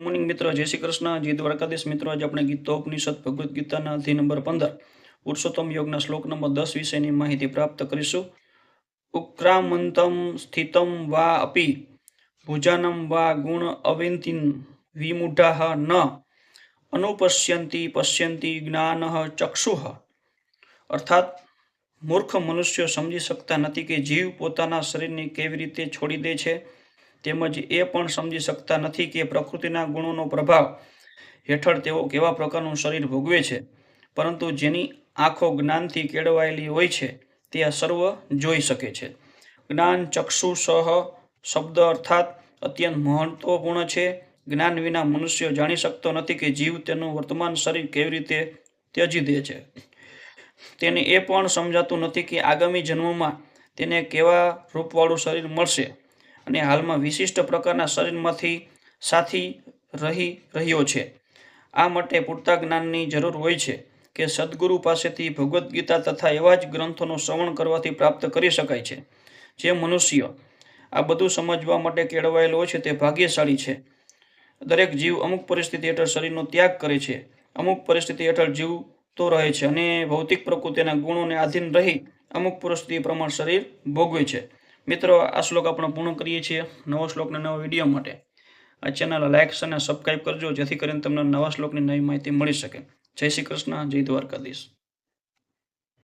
Morning મિત્રો, જય શ્રી કૃષ્ણ. જય દ્વારકાધીશ મિત્રો. આજે આપણે ગીતો, ઉપનિષદ, ભગવદ્ ગીતાના અધ્યાય નંબર પંદર, પુરુષોત્તમ યોગના શ્લોક નંબર દસ વિશેની માહિતી પ્રાપ્ત કરીશું. ઉક્રામંતમ સ્થિતમ વા અપી, ભુજાનમ વા ગુણ અવિંતિન, વિમુઢાહ ન, અનુપશ્યંતી પશ્યંતિ જ્ઞાન ચક્ષુઃ. અર્થાત, મૂર્ખ મનુષ્યો સમજી શકતા નથી કે જીવ પોતાના શરીરને કેવી રીતે છોડી દે છે તેમજ એ પણ સમજી શકતા નથી કે પ્રકૃતિના ગુણોનો પ્રભાવ હેઠળ તેઓ કેવા પ્રકારનું શરીર ભોગવે છે. પરંતુ જેની આંખો જ્ઞાનથી કેળવાયેલી હોય છે, તે આ સર્વ જોઈ શકે છે. જ્ઞાન ચક્ષુ સહ શબ્દ અર્થાત અત્યંત મહત્વપૂર્ણ છે. જ્ઞાન વિના મનુષ્ય જાણી શકતો નથી કે જીવ તેનું વર્તમાન શરીર કેવી રીતે ત્યજી દે છે. તેને એ પણ સમજાતું નથી કે આગામી જન્મમાં તેને કેવા રૂપવાળું શરીર મળશે. અને હાલમાં વિશિષ્ટ પ્રકારના શરીરમાંથી સાથી રહી રહ્યો છે. આ માટે પૂરતા જ્ઞાનની જરૂર હોય છે કે સદગુરુ પાસેથી ભગવદ્ ગીતા તથા એવા જ ગ્રંથોનું શ્રવણ કરવાથી પ્રાપ્ત કરી શકાય છે. જે મનુષ્ય આ બધું સમજવા માટે કેળવાયેલો છે તે ભાગ્યશાળી છે. દરેક જીવ અમુક પરિસ્થિતિ હેઠળ શરીરનો ત્યાગ કરે છે. અમુક પરિસ્થિતિ હેઠળ જીવતો રહે છે અને ભૌતિક પ્રકૃતિના ગુણોને આધીન રહી અમુક પરિસ્થિતિ પ્રમાણ શરીર ભોગવે છે. મિત્રો, આ શ્લોક આપણે પૂર્ણ કરીએ છીએ નવો શ્લોકને નવા વીડિયો માટે. આ ચેનલ લાઇક અને સબસ્ક્રાઈબ કરજો, જેથી કરીને તમને નવા શ્લોકની નવી માહિતી મળી શકે. જય શ્રી કૃષ્ણ, જય દ્વારકાધીશ.